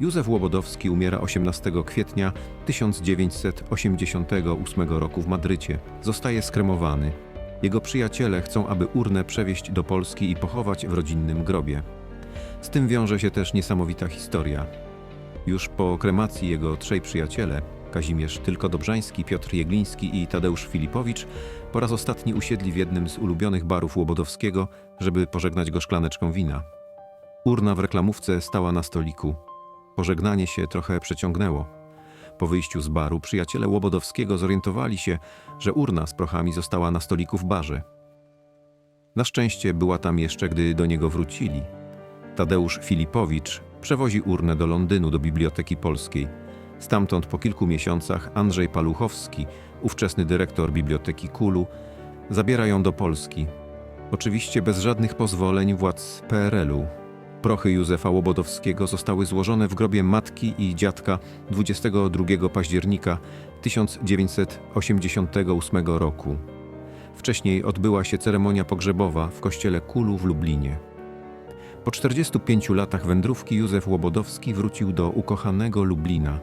Józef Łobodowski umiera 18 kwietnia 1988 roku w Madrycie. Zostaje skremowany. Jego przyjaciele chcą, aby urnę przewieźć do Polski i pochować w rodzinnym grobie. Z tym wiąże się też niesamowita historia. Już po kremacji jego trzej przyjaciele, Kazimierz Tylko-Dobrzański, Piotr Jegliński i Tadeusz Filipowicz, po raz ostatni usiedli w jednym z ulubionych barów Łobodowskiego, żeby pożegnać go szklaneczką wina. Urna w reklamówce stała na stoliku. Pożegnanie się trochę przeciągnęło. Po wyjściu z baru przyjaciele Łobodowskiego zorientowali się, że urna z prochami została na stoliku w barze. Na szczęście była tam jeszcze, gdy do niego wrócili. Tadeusz Filipowicz przewozi urnę do Londynu, do Biblioteki Polskiej. Stamtąd po kilku miesiącach Andrzej Paluchowski, ówczesny dyrektor Biblioteki Kulu, zabiera ją do Polski. Oczywiście bez żadnych pozwoleń władz PRL-u. Prochy Józefa Łobodowskiego zostały złożone w grobie matki i dziadka 22 października 1988 roku. Wcześniej odbyła się ceremonia pogrzebowa w kościele Kulu w Lublinie. Po 45 latach wędrówki Józef Łobodowski wrócił do ukochanego Lublina.